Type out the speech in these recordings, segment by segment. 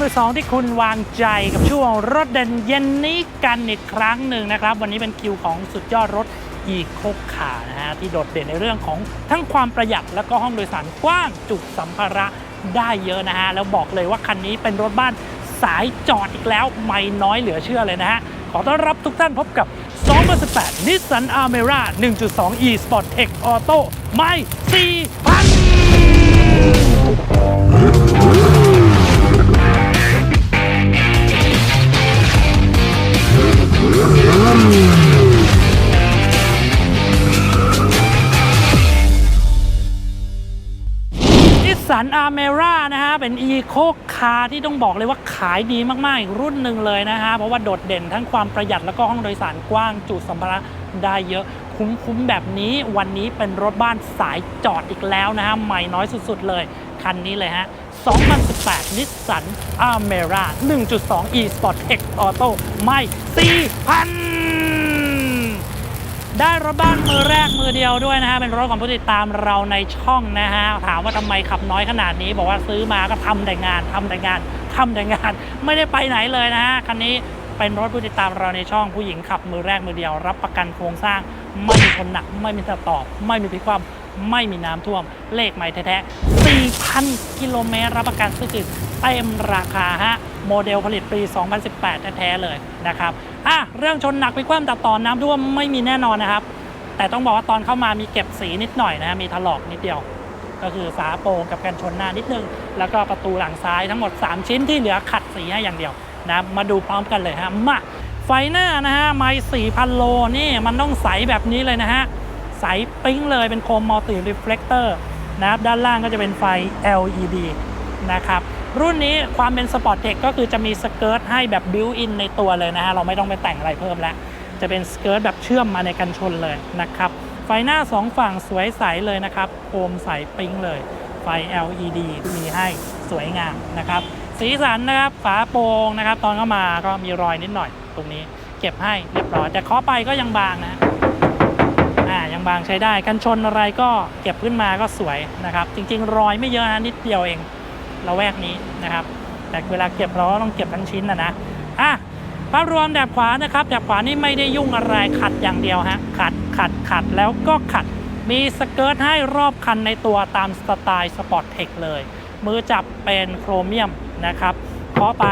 มือสองที่คุณวางใจกับช่วงรถเด่นเย็นนี้กันอีกครั้งหนึ่งนะครับ วันนี้เป็นคิวของสุดยอดรถอีโคคานะฮะที่โดดเด่นในเรื่องของทั้งความประหยัดแล้วก็ห้องโดยสารกว้างจุสัมภาระได้เยอะนะฮะแล้วบอกเลยว่าคันนี้เป็นรถบ้านสายจอดอีกแล้วไม่น้อยเหลือเชื่อเลยนะฮะ ขอต้อนรับทุกท่านพบกับ 2018 Nissan Almera 1.2 e Sport Tech Auto ไม่4,000 สสันอาร์เมร่านะฮะ เป็นอีโคคาร์ที่ต้องบอกเลยว่าขายดีมากๆอีกรุ่นหนึ่งเลยนะฮะ เพราะว่าโดดเด่นทั้งความประหยัดแล้วก็ห้องโดยสารกว้างจุสัมภาระได้เยอะคุ้ม ๆ แบบนี้วันนี้เป็นรถบ้านสายจอดอีกแล้วนะฮะ ใหม่น้อยสุด ๆ เลย คันนี้เลยฮะ 2018นิสสันอาร์เมร่า1.2 e Sport Tech Auto ไม่4,000 ได้รถบ้านมือแรกมือเดียวด้วยนะฮะ เป็นรถของผู้ติดตามเราในช่องนะฮะ ถามว่าทำไมขับน้อยขนาดนี้ บอกว่าซื้อมาก็ทำแต่งานทำแต่งานทำแต่งาน ไม่ได้ไปไหนเลยนะฮะ คันนี้เป็นรถผู้ติดตามเราในช่องผู้หญิงขับมือแรกมือเดียว รับประกันโครงสร้าง ไม่มีชนหนัก ไม่มีสตอบ ไม่มีพลิกคว่ำ ไม่มีน้ำท่วม เลขใหม่แท้ๆ4,000 กิโลเมตรรับประกันซื้อคืนเต็มราคาฮะ โมเดลผลิตปี 2018 แท้ๆเลยนะครับอะเรื่องชนหนักพลิกคว่ำตัดต่อนน้ำท่วมไม่มีแน่นอนนะครับ แต่ต้องบอกว่าตอนเข้ามามีเก็บสีนิดหน่อยนะฮะมีถลอกนิดเดียว ก็คือฝาโปร่งกับกันชนหน้านิดนึง แล้วก็ประตูหลังซ้ายทั้งหมด 3 ชิ้นที่เหลือขัดสีให้อย่างเดียวนะมาดูพร้อมกันเลยฮะมาไฟหน้านะฮะไมสี่พันโลนี่มันต้องใสแบบนี้เลยนะฮะ ใสปิ๊งเลยเป็นโคมมัลติรีเฟลกเตอร์นะครับด้านล่างก็จะเป็นไฟ LED นะครับรุ่นนี้ความเป็นสปอร์ตเทคก็คือจะมีสเกิร์ตให้แบบบิวอินในตัวเลยนะฮะเราไม่ต้องไปแต่งอะไรเพิ่มแล้ว จะเป็นสเกิร์ตแบบเชื่อมมาในกันชนเลยนะครับ ไฟหน้าสองฝั่งสวยใสเลยนะครับโคมใสปิ๊งเลย ไฟ LED มีให้สวยงามนะครับ สีสันนะครับฝาโปร่งนะครับ ตอนเข้ามาก็มีรอยนิดหน่อยตรงนี้ เก็บให้เรียบร้อยแต่เคาะไปก็ยังบางนะ ยังบางใช้ได้กันชนอะไรก็เก็บขึ้นมาก็สวยนะครับ จริง ๆ รอยไม่เยอะนะนิดเดียวเองเราแวกนี้นะครับ แต่เวลาเก็บเราต้องเก็บทั้งชิ้นนะนะอะภาพรวมแถบขวานะครับแถบขวานี่ไม่ได้ยุ่งอะไรขัดอย่างเดียวฮะขัดขัดขัดแล้วก็ขัดมีสเกิร์ตให้รอบคันในตัวตามสไตล์สปอร์ตเทคเลย มือจับเป็นโครเมียมนะครับเคาะไป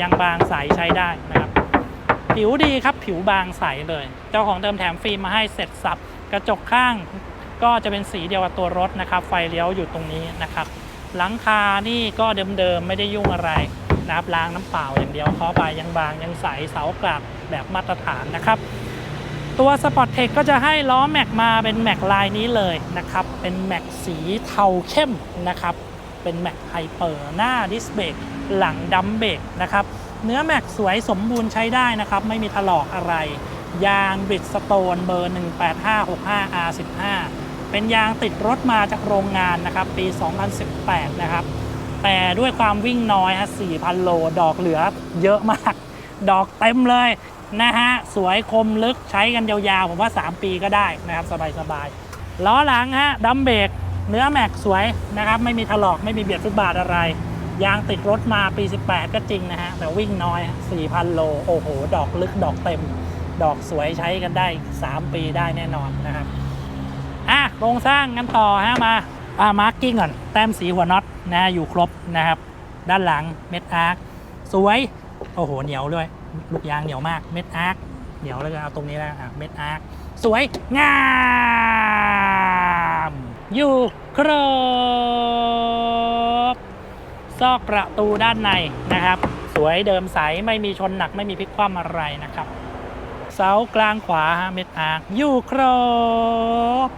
ยังบางใสใช้ได้นะครับ ผิวดีครับผิวบางใสเลย เจ้าของเติมแถมฟิล์มมาให้เสร็จสับ กระจกข้างก็จะเป็นสีเดียวกับตัวรถนะครับ ไฟเลี้ยวอยู่ตรงนี้นะครับ หลังคานี่ก็เดิมๆไม่ได้ยุ่งอะไรนะครับล้างน้ำเปล่าอย่างเดียวเคาะไปยังบางยังใสเสากลับแบบมาตรฐานนะครับ ตัว Sport Tech ก็จะให้ล้อแม็กมาเป็นแม็กลายนี้เลยนะครับ เป็นแม็กสีเทาเข้มนะครับ เป็นแม็กไฮเปอร์หน้าดิสเบรกหลังดัมเบรกนะครับ เนื้อแม็กสวยสมบูรณ์ใช้ได้นะครับ ไม่มีถลอกอะไร ยางบริดสโตนเบอร์ 18565 R15 เป็นยางติดรถมาจากโรงงานนะครับ ปี 2018 นะครับ แต่ด้วยความวิ่งน้อยฮะ4,000 โล ดอกเหลือเยอะมาก ดอกเต็มเลยนะฮะ สวยคมลึกใช้กันยาวๆ ผมว่า 3 ปีก็ได้นะครับ สบายๆ ล้อหลังฮะดัมเบรกเนื้อแม็กสวยนะครับ ไม่มีถลอกไม่มีเบียดฟุตบาทอะไร ยางติดรถมาปี 18 ก็จริงนะฮะ แต่วิ่งน้อย 4,000 โล โอ้โห ดอกลึกดอกเต็ม ดอกสวยใช้กันได้ 3 ปีได้แน่นอนนะครับอะโครงสร้างกันต่อฮะมาอ่ามาร์กิ้งก่อน แต้มสีหัวน็อตนะอยู่ครบนะครับ ด้านหลังเม็ดอาร์คสวย โอ้โห เหนียวด้วย ลูกยางเหนียวมากเม็ดอาร์คเหนียวแล้วก็เอาตรงนี้แล้วอะเม็ดอาร์คสวย งาม อยู่ครบ ซอกประตูด้านในนะครับ สวยเดิมใส ไม่มีชนหนักไม่มีพลิกคว่ำอะไรนะครับ เสากลางขวาฮะเม็ดอาร์คอยู่ครบ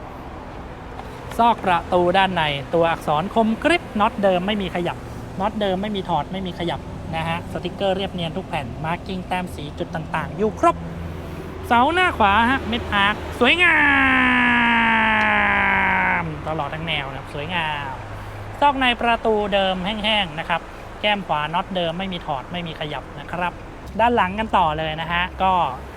ซอกประตูด้านในตัวอักษรคมกริบน็อตเดิมไม่มีขยับน็อตเดิมไม่มีถอดไม่มีขยับนะฮะสติกเกอร์เรียบเนียนทุกแผ่นมาร์กิ้งแต้มสีจุดต่างๆ อยู่ครบ เสาหน้าขวาฮะเม็ดอาร์คสวยงามตลอดทั้งแนวนะครับสวยงามซอกในประตูเดิมแห้งๆนะครับ แก้มขวาน็อตเดิมไม่มีถอดไม่มีขยับนะครับ ด้านหลังกันต่อเลยนะฮะ ก็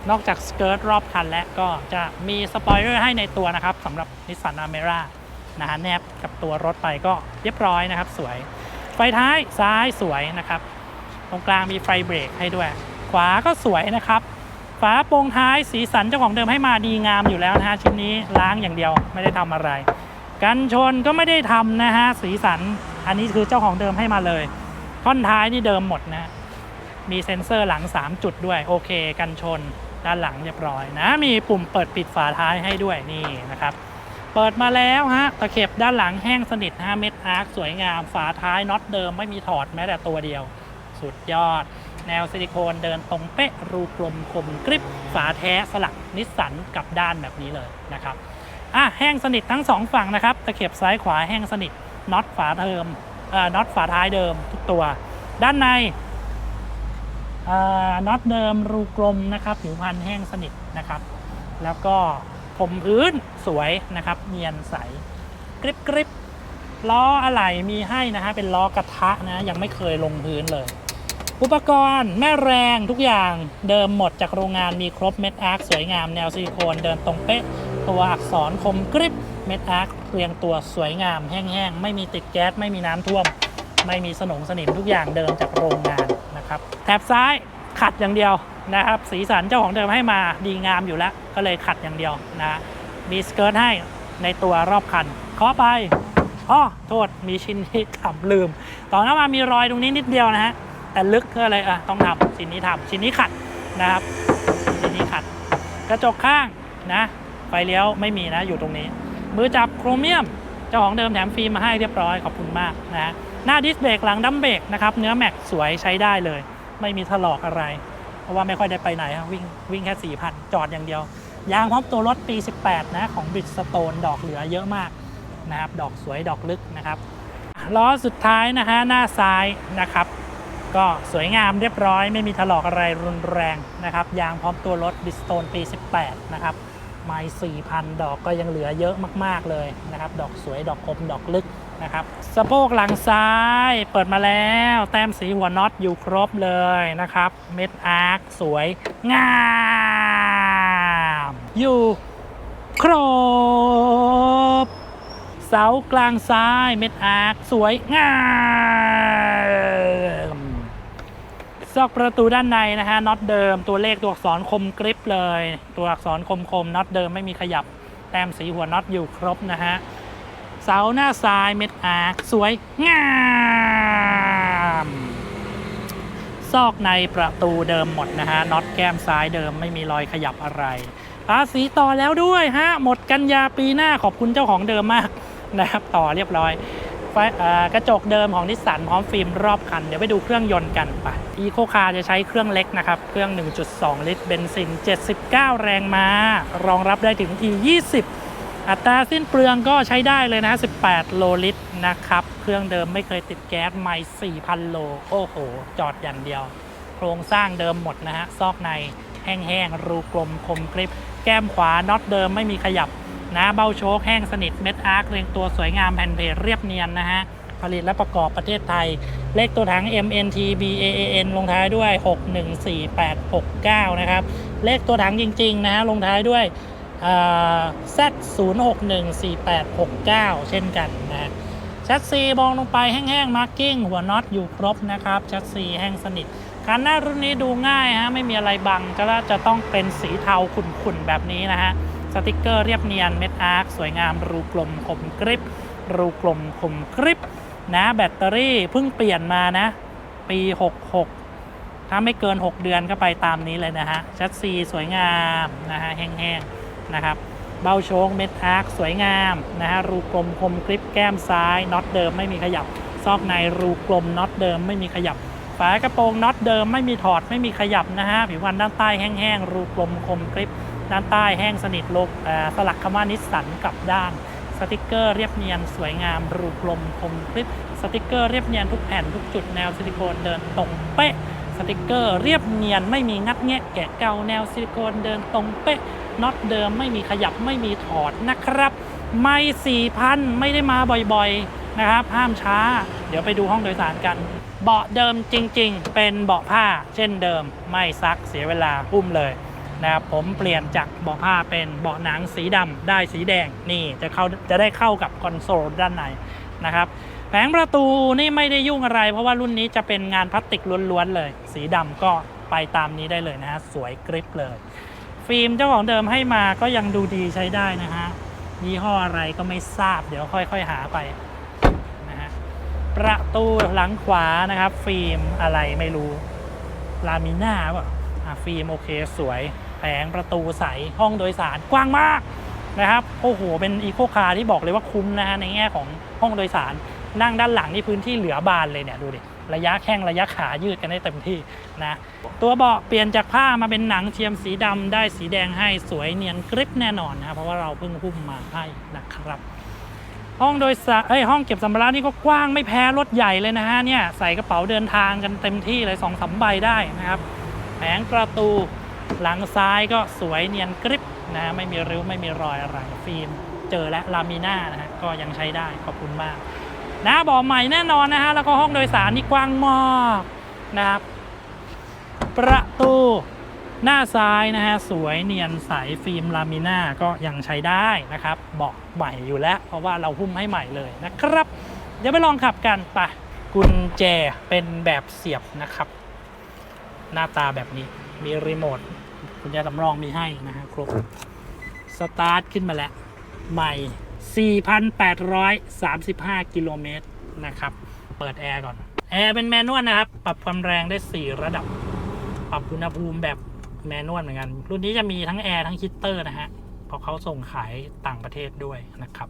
นอกจากสเกิร์ตรอบคันแล้วก็จะมีสปอยเลอร์ให้ในตัวนะครับสำหรับ Nissan Almera นะฮะแนบกับตัวรถไปก็เรียบร้อยนะครับ สวย ไฟท้ายซ้ายสวยนะครับ ตรงกลางมีไฟเบรกให้ด้วย ขวาก็สวยนะครับฝาโปรงท้ายสีสันเจ้าของเดิมให้มาดีงามอยู่แล้วนะฮะชิ้นนี้ล้างอย่างเดียวไม่ได้ทำอะไร กันชนก็ไม่ได้ทำนะฮะสีสันอันนี้คือเจ้าของเดิมให้มาเลยท่อนท้ายนี่เดิมหมดนะ มีเซ็นเซอร์หลัง 3 จุดด้วย โอเค กันชนด้านหลังเรียบร้อยนะ มีปุ่มเปิดปิดฝาท้ายให้ด้วยนี่นะครับ เปิดมาแล้วฮะ ตะเข็บด้านหลังแห้งสนิท 5 เม็ดอาร์คสวยงาม ฝาท้ายน็อตเดิมไม่มีถอดแม้แต่ตัวเดียว สุดยอด แนวซิลิโคนเดินตรงเป๊ะ รูกลมคมกริบ ฝาแท้สลักนิสสันกลับด้านแบบนี้เลยนะครับ อะ แห้งสนิททั้งสองฝั่งนะครับ ตะเข็บซ้ายขวาแห้งสนิท น็อตฝาเดิม เอ่อ น็อตฝาท้ายเดิมทุกตัว ด้านใน น็อตเดิมรูกลมนะครับ ผิวพันธุ์แห้งสนิทนะครับ แล้วก็ผมพื้นสวยนะครับ เนียนใสกริบกริบล้ออะไหล่มีให้นะฮะเป็นล้อกระทะนะยังไม่เคยลงพื้นเลย อุปกรณ์แม่แรงทุกอย่างเดิมหมดจากโรงงานมีครบเม็ดอาร์คสวยงามแนวซิลิโคนเดินตรงเป๊ะตัวอักษรคมกริบเม็ดอาร์คเรียงตัวสวยงามแห้งๆ ไม่มีติดแก๊สไม่มีน้ำท่วม ไม่มีสนงสนิมทุกอย่างเดิมจากโรงงานนะครับ แถบซ้ายขัดอย่างเดียวนะครับ สีสันเจ้าของเดิมให้มาดีงามอยู่แล้ว ก็เลยขัดอย่างเดียวนะมีสเกิร์ตให้ในตัวรอบคันเคาะไปอ๋อโทษมีชิ้นที่ทำลืมตอนนั้นมามีรอยตรงนี้นิดเดียวนะฮะแต่ลึกก็เลยอะต้องทำชิ้นนี้ทำชิ้นนี้ขัดนะครับชิ้นนี้ขัด กระจกข้างนะไฟเลี้ยวไม่มีนะอยู่ตรงนี้ มือจับโครเมียม เจ้าของเดิมแถมฟิล์มมาให้เรียบร้อยขอบคุณมากนะ หน้าดิสเบรกหลังดัมเบรกนะครับเนื้อแม็กสวยใช้ได้เลย ไม่มีถลอกอะไร เพราะว่าไม่ค่อยได้ไปไหนครับวิ่งวิ่งแค่ 4,000 จอดอย่างเดียว ยางพร้อมตัวรถปี 18 นะของบิดสโตนดอกเหลือเยอะมากนะครับดอกสวยดอกลึกนะครับล้อสุดท้ายนะฮะหน้าซ้ายนะครับ ก็สวยงามเรียบร้อย ไม่มีถลอกอะไรรุนแรงนะครับยางพร้อมตัวรถบิสโตนปี 18 นะครับ ไม้4,000 ดอกก็ยังเหลือเยอะมาก ๆ เลยนะครับ ดอกสวย ดอกคม ดอกลึกนะครับ สะโพกหลังซ้ายเปิดมาแล้ว แต้มสีหัวน็อตอยู่ครบเลยนะครับ เม็ดอาร์คสวย งาม อยู่ครบ เสากลางซ้ายเม็ดอาร์คสวย งาม ซอกประตูด้านในนะฮะน็อตเดิมตัวเลขตัวอักษรคมกริบเลย ตัวอักษรคมคมๆน็อตเดิมไม่มีขยับแต้มสีหัวน็อตอยู่ครบนะฮะเสาหน้าซ้ายเม็ดอาร์คสวยงามซอกในประตูเดิมหมดนะฮะน็อตแก้มซ้ายเดิมไม่มีรอยขยับอะไรภาษีต่อแล้วด้วยฮะหมดกันยาปีหน้าขอบคุณเจ้าของเดิมมากนะครับต่อเรียบร้อย กระจกเดิมของนิสสันพร้อมฟิล์มรอบคัน เดี๋ยวไปดูเครื่องยนต์กันไปอีโคคาจะใช้เครื่องเล็กนะครับ เครื่อง 1.2 ลิตรเบนซิน 79 แรงม้า รองรับได้ถึง E20 อัตราสิ้นเปลืองก็ใช้ได้เลยนะ 18 โลลิตรนะครับ เครื่องเดิมไม่เคยติดแก๊สไม่4,000 โล โอ้โห จอดอย่างเดียว โครงสร้างเดิมหมดนะฮะ ซอกในแห้งๆ รูกลมคมกริบ แก้มขวาน็อตเดิมไม่มีขยับ นะเบ้าโชคแห้งสนิทเม็ดอาร์คเรียงตัวสวยงามแผ่นเพจเรียบเนียนนะฮะผลิตและประกอบประเทศไทย เลขตัวถัง MNT BAAN ลงท้ายด้วย 614869 นะครับ เลขตัวถังจริง ๆ นะฮะลงท้ายด้วยอ่า Z0614869 เช่นกันนะฮะชัดซีมองลงไปแห้งๆมาร์กิ้งหัวน็อตอยู่ครบนะครับ ชัดซีแห้งสนิทคันหน้ารุ่นนี้ดูง่ายฮะไม่มีอะไรบังก็จะต้องเป็นสีเทาขุ่นๆแบบนี้นะฮะ สติกเกอร์เรียบเนียนเม็ดอาร์คสวยงามรูกลมคมกริบ รูกลมคมกริบ นะแบตเตอรี่เพิ่งเปลี่ยนมานะ ปี 66 ถ้าไม่เกิน 6 เดือนก็ไปตามนี้เลยนะฮะชัดซีสวยงามนะฮะแห้งๆนะครับเบาโชงเม็ดอาร์คสวยงามนะฮะรูกลมคมกริบแก้มซ้ายน็อตเดิมไม่มีขยับ ซอกในรูกลมน็อตเดิมไม่มีขยับฝากระโปรงน็อตเดิมไม่มีถอดไม่มีขยับนะฮะผิวพันด้านใต้แห้งๆรูกลมคมกริบ ด้านใต้แห้งสนิทลกสลักคำว่านิสสันกลับด้านสติกเกอร์เรียบเนียนสวยงามรูกลมคมกริบสติกเกอร์เรียบเนียนทุกแผ่นทุกจุดแนวซิลิโคนเดินตรงเป๊ะสติกเกอร์เรียบเนียนไม่มีงัดแงะแกะเกาแนวซิลิโคนเดินตรงเป๊ะน็อตเดิมไม่มีขยับไม่มีถอดนะครับไม่สี่พันไม่ได้มาบ่อยๆนะครับห้ามช้า เดี๋ยวไปดูห้องโดยสารกัน เบาะเดิมจริง ๆ เป็นเบาะผ้า เช่นเดิม ไม่ซักเสียเวลาอุ้มเลย นะครับผมเปลี่ยนจากเบาะผ้าเป็นเบาะหนังสีดำได้สีแดงนี่จะเข้าจะได้เข้ากับคอนโซลด้านในนะครับแผงประตูนี่ไม่ได้ยุ่งอะไร เพราะว่ารุ่นนี้จะเป็นงานพลาสติกล้วนๆเลย สีดำก็ไปตามนี้ได้เลยนะฮะสวยกริปเลย ฟิล์มเจ้าของเดิมให้มาก็ยังดูดีใช้ได้นะฮะยี่ห้ออะไรก็ไม่ทราบเดี๋ยวค่อยๆหาไปนะฮะประตูหลังขวานะครับ ฟิล์มอะไรไม่รู้ลามิน่าป่ะฟิล์มโอเคสวย แผงประตูใสห้องโดยสารกว้างมากนะครับโอ้โหเป็นอีโคคาร์ที่บอกเลยว่าคุ้มนะฮะในแง่ของห้องโดยสาร นั่งด้านหลังนี่พื้นที่เหลือบานเลยเนี่ยดูดิระยะแข้งระยะขายืดกันได้เต็มที่นะตัวเบาะเปลี่ยนจากผ้ามาเป็นหนังเทียมสีดำได้สีแดงให้สวยเนียนกริปแน่นอนนะเพราะว่าเราเพิ่งหุ้มมาให้นะครับ ห้องโดยสารเอ้ยห้องเก็บสัมภาระนี่ก็กว้างไม่แพ้รถใหญ่เลยนะฮะเนี่ยใส่กระเป๋าเดินทางกันเต็มที่เลยสองสามใบได้นะครับแผงประตู หลังซ้ายก็สวยเนียนกริปนะไม่มีริ้วไม่มีรอยอะไรฟิล์มเจอและลามิน่านะฮะก็ยังใช้ได้ขอบคุณมากนะบาะใหม่แน่นอนนะฮะแล้วก็ห้องโดยสารนี่กว้างมากนะครับประตูหน้าซ้ายนะฮะสวยเนียนใสฟิล์มลามิน่าก็ยังใช้ได้นะครับเบาะใหม่อยู่แล้ว เพราะว่าเราหุ้มให้ใหม่เลยนะครับ เดี๋ยวไปลองขับกันไปกุญแจเป็นแบบเสียบนะครับ หน้าตาแบบนี้มีรีโมท กุญแจสำรองมีให้นะฮะครบ สตาร์ทขึ้นมาแล้ว ใหม่ 4,835 กิโลเมตรนะครับ เปิดแอร์ก่อน แอร์เป็นแมนนวลนะครับ ปรับความแรงได้ 4 ระดับ ปรับอุณหภูมิแบบแมนนวลเหมือนกัน รุ่นนี้จะมีทั้งแอร์ทั้งฮีตเตอร์นะฮะเพราะเขาส่งขายต่างประเทศด้วยนะครับ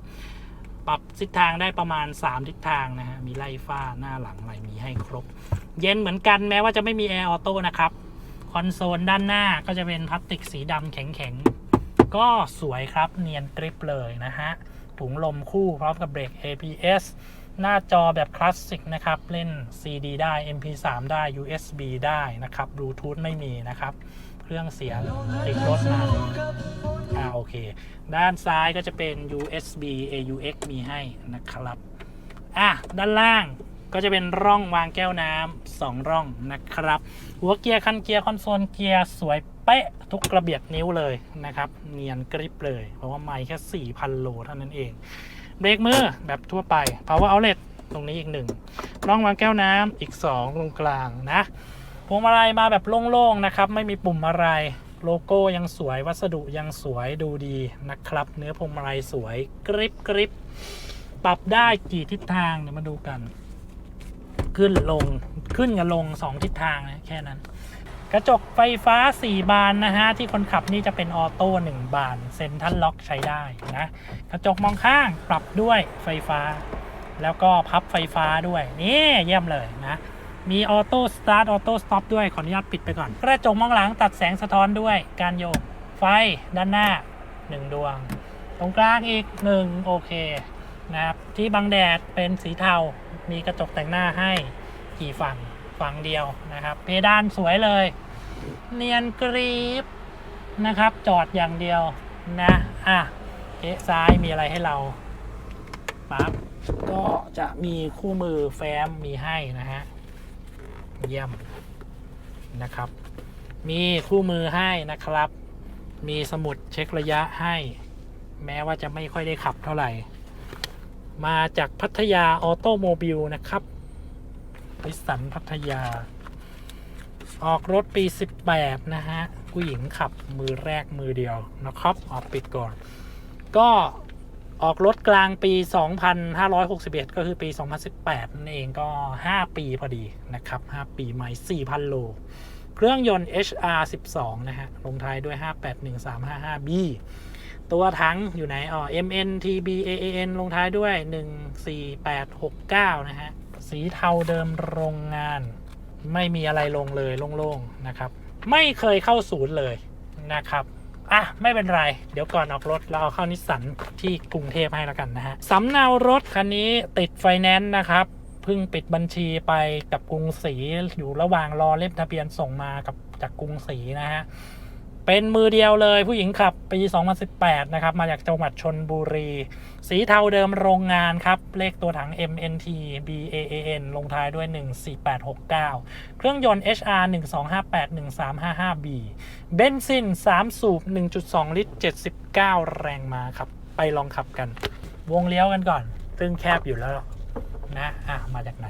ปรับทิศทางได้ประมาณ 3 ทิศทางนะฮะ มีไล่ฟ้าหน้าหลังอะไรมีให้ครบ เย็นเหมือนกันแม้ว่าจะไม่มีแอร์ออโต้นะครับ คอนโซลด้านหน้าก็จะเป็นพลาสติกสีดำแข็งๆ ก็สวยครับเนียนกริปเลยนะฮะ ถุงลมคู่พร้อมกับเบรก ABS หน้าจอแบบคลาสสิกนะครับ เล่น CD ได้ MP3 ได้ USB ได้นะครับบลูทูธไม่มีนะครับ เครื่องเสียงติดรถมาอ่าโอเค ด้านซ้ายก็จะเป็น USB AUX มีให้นะครับ อะ ด้านล่าง ก็จะเป็นร่องวางแก้วน้ำสองร่องนะครับ หัวเกียร์คันเกียร์คอนโซลเกียร์สวยเป๊ะทุกกระเบียดนิ้วเลยนะครับ เนียนกริบเลย เพราะว่าไม่แค่ 4,000 โลเท่านั้นเอง เบรกมือแบบทั่วไป power outlet ตรงนี้อีกหนึ่งร่องวางแก้วน้ำอีก 2 ตรงกลางนะพวงมาลัยมาแบบโล่งๆนะครับ ไม่มีปุ่มอะไรโลโก้ยังสวยวัสดุยังสวยดูดีนะครับ เนื้อพวงมาลัยสวยกริบกริบปรับได้กี่ทิศทางเดี๋ยวมาดูกัน ขึ้นลงขึ้นกับลง 2 ทิศทางนะแค่นั้น กระจกไฟฟ้า 4 บานนะฮะ ที่คนขับนี่จะเป็นออโต้1บานเซ็นทรัลล็อกใช้ได้นะ กระจกมองข้างปรับด้วยไฟฟ้า แล้วก็พับไฟฟ้าด้วย นี่เยี่ยมเลยนะมีออโต้สตาร์ทออโต้สต็อปด้วย ขออนุญาตปิดไปก่อน กระจกมองหลังตัดแสงสะท้อนด้วย การโยกไฟด้านหน้า 1 ดวง ตรงกลางอีก 1 โอเคนะครับที่บังแดดเป็นสีเทา มีกระจกแต่งหน้าให้กี่ฝั่งฝั่งเดียวนะครับ เพดานสวยเลย เนียนกรีบนะครับ จอดอย่างเดียวนะอะเอ๊ะซ้ายมีอะไรให้เราปั๊บก็จะมีคู่มือแฟ้มมีให้นะฮะเยี่ยมนะครับ มีคู่มือให้นะครับ มีสมุดเช็คระยะให้ แม้ว่าจะไม่ค่อยได้ขับเท่าไหร่ มาจากพัทยาออโตโมบิลนะครับวิสันพัทยา ออกรถปี 18 นะฮะ ผู้หญิงขับมือแรกมือเดียวนะครับ ออกปิดก่อน ก็ออกรถกลางปี 2561 ก็คือปี 2018 นั่นเองก็ 5 ปีพอดีนะครับ 5 ปีใหม่ 4,000 โล เครื่องยนต์ HR 12 นะฮะ ลงท้ายด้วย 581355B ตัวถังอยู่ไหนอ๋อ MN TB AAN ลงท้ายด้วย 14869 นะฮะ สีเทาเดิมโรงงาน ไม่มีอะไรลงเลยโล่งๆนะครับ ไม่เคยเข้าศูนย์เลยนะครับอะ ไม่เป็นไร เดี๋ยวก่อนออกรถ เราเอาเข้านิสสันที่กรุงเทพให้แล้วกันนะฮะสำเนารถคันนี้ติดไฟแนนซ์นะครับเพิ่งปิดบัญชีไปกับกรุงศรีอยู่ระหว่างรอเล่มทะเบียนส่งมากับจากกรุงศรีนะฮะ เป็นมือเดียวเลยผู้หญิงขับปี 2018 นะครับ มาจากจังหวัดชนบุรี สีเทาเดิมโรงงานครับ เลขตัวถัง MNT BAAN ลงท้ายด้วย 14869 เครื่องยนต์ HR 12581355B เบนซิน 3 สูบ 1.2 ลิตร 79 แรงม้าครับ ไปลองขับกัน วงเลี้ยวกันก่อน ซึ่งแคบอยู่แล้วนะ อะ มาจากไหน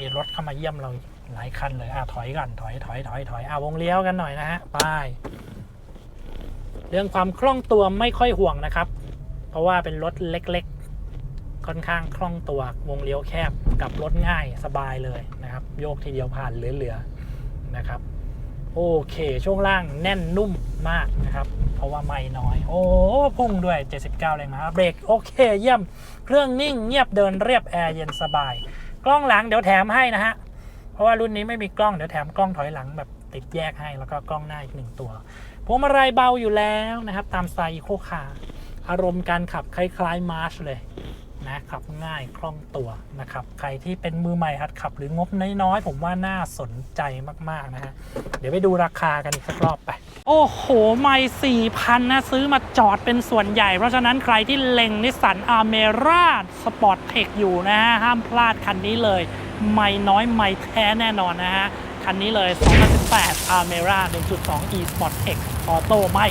มีรถเข้ามาเยี่ยมเรา หลายคันเลยอะถอยก่อนถอยถอยถอยถอยอะวงเลี้ยวกันหน่อยนะฮะไปเรื่องความคล่องตัวไม่ค่อยห่วงนะครับ เพราะว่าเป็นรถเล็กๆ ค่อนข้างคล่องตัววงเลี้ยวแคบกับรถง่ายสบายเลยนะครับ โยกทีเดียวผ่านเหลือๆนะครับโอเค ช่วงล่างแน่นนุ่มมากนะครับ เพราะว่าไม่น้อย โอ้พุ่งด้วย 79 แรงม้าเบรกโอเค เยี่ยม เครื่องนิ่งเงียบเดินเรียบแอร์เย็นสบาย กล้องหลังเดี๋ยวแถมให้นะฮะ เพราะว่ารุ่นนี้ไม่มีกล้องเดี๋ยวแถมกล้องถอยหลังแบบติดแยกให้แล้วก็กล้องหน้าอีกหนึ่งตัวพวงมาลัยเบาอยู่แล้วนะครับ ตามสไตล์อีโคคาร์อารมณ์การขับคล้ายๆมาร์ชเลยนะขับง่ายคล่องตัวนะครับ ใครที่เป็นมือใหม่หัดขับหรืองบน้อยๆ ผมว่าน่าสนใจมากๆนะฮะ เดี๋ยวไปดูราคากันอีกสักรอบไป โอ้โห ไม่สี่พันนะ ซื้อมาจอดเป็นส่วนใหญ่ เพราะฉะนั้นใครที่เล็งนิสสันอาเมร่าสปอร์ตเทคอยู่นะฮะ ห้ามพลาดคันนี้เลย ไม่น้อยไม่แท้แน่นอนนะฮะ คันนี้เลย 2018 Armera 1.2 e Sport X Auto ไม่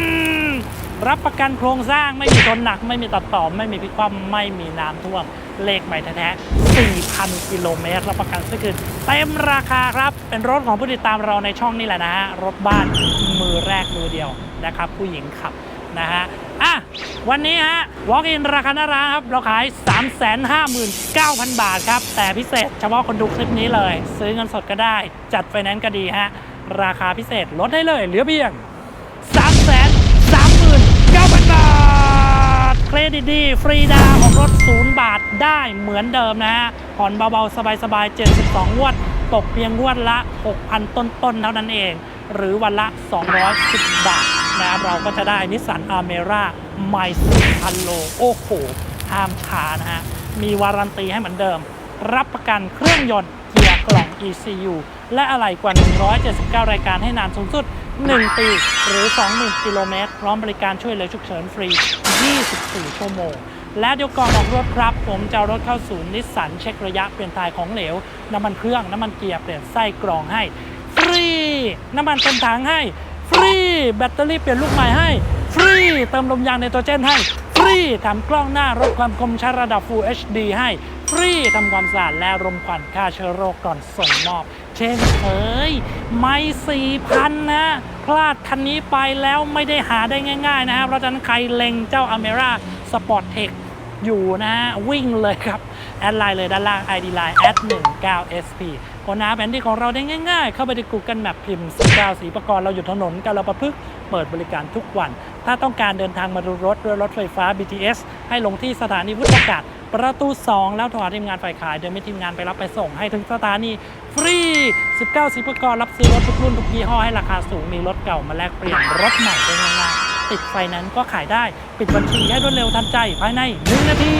4,000 รับประกันโครงสร้างไม่มีชนหนัก ไม่มีตัดต่อ ไม่มีพิกคว่ำไม่มีน้ำท่วม เลขใหม่แท้ๆ4,000 กิโลเมตร รับประกันซื้อคืนเต็มราคาครับ เป็นรถของผู้ติดตามเราในช่องนี่แหละนะฮะ รถบ้านมือแรกมือเดียวนะครับ ผู้หญิงขับนะฮะ อะวันนี้ฮะ walk in ราคาหน้าร้านครับ เราขาย 359,000 บาทครับ แต่พิเศษเฉพาะคนดูคลิปนี้เลย ซื้อเงินสดก็ได้ จัดไฟแนนซ์ก็ดีฮะ ราคาพิเศษลดให้เลยเหลือเพียง 339,000 บาท เครดิตดี ฟรีดาวของรถ 0 บาทได้เหมือนเดิมนะฮะ ผ่อนเบาๆ สบายๆ 72งวด ตกเพียงงวดละ 6,000 ต้นๆ เท่านั้นเอง หรือวันละ 210 บาท นะครับเราก็จะได้นิสสันอาเมร่าไมซ์พันโลโอ้โหห้ามช้านะฮะ มีวารันตีให้เหมือนเดิม รับประกันเครื่องยนต์เกียร์กล่อง ECU และอะไหล่กว่า 179 รายการให้นานสูงสุด 1 ปี หรือ 20,000 กิโลเมตร พร้อมบริการช่วยเหลือฉุกเฉินฟรี 24 ชั่วโมง และเดี๋ยวก่อนออกรถครับ ผมจะรถเข้าศูนย์นิสสันเช็คระยะเปลี่ยนถ่ายของเหลว น้ำมันเครื่อง น้ำมันเกียร์เปลี่ยนไส้กรองให้ ฟรี น้ำมันเต็มถังให้ ฟรี แบตเตอรี่เปลี่ยนลูกใหม่ให้ ฟรี เติมลมยางไนโตรเจนให้ ฟรีทำกล้องหน้ารถความคมชัดระดับ Full HD ให้ ฟรีทำความสะอาดและรมควันฆ่าเชื้อโรคก่อนส่งมอบ เช่นเคยไม่สี่พันนะ พลาดคันนี้ไปแล้วไม่ได้หาได้ง่ายๆนะครับเพราะฉะนั้นใครเล็งเจ้า a m e r a Sport Tech อยู่นะฮะวิ่งเลยครับ แอดไลน์เลยด้านล่าง ID Line แอด 19 SP ค้นหาแผนที่ของเราได้ง่าย ๆ เข้าไปที่ Google Map พิมพ์49สีประกรณ์เราอยู่ถนนกาลประพฤกษ์เปิดบริการทุกวัน ถ้าต้องการเดินทางมาดูรถด้วยรถไฟฟ้า BTS ให้ลงที่สถานีพุทธกาศประตู 2 แล้วโทรหาทีมงานฝ่ายขาย โดยมีทีมงานไปรับไปส่งให้ถึงสถานีฟรี 19สีประกรณ์รับซื้อรถทุกรุ่นทุกยี่ห้อให้ราคาสูงมีรถเก่ามาแลกเปลี่ยนรถใหม่ได้ง่ายๆติดไฟนั้นก็ขายได้ ปิดบัญชีให้รวดเร็วทันใจภายใน 1 นาที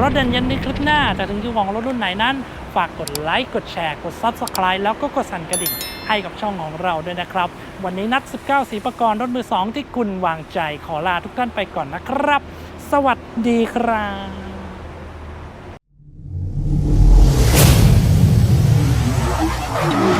รถเด่นยันในคลิปหน้า แต่ถึงที่หวังรถรุ่นไหนนั้น ฝากกดไลค์ กดแชร์ กด Subscribe แล้วก็กดสั่นกระดิ่งให้กับช่องของเราด้วยนะครับ วันนี้นัด 19 สีประกรณ์รถมือ 2 ที่คุณวางใจขอลาทุกท่านไปก่อนนะครับ สวัสดีครับ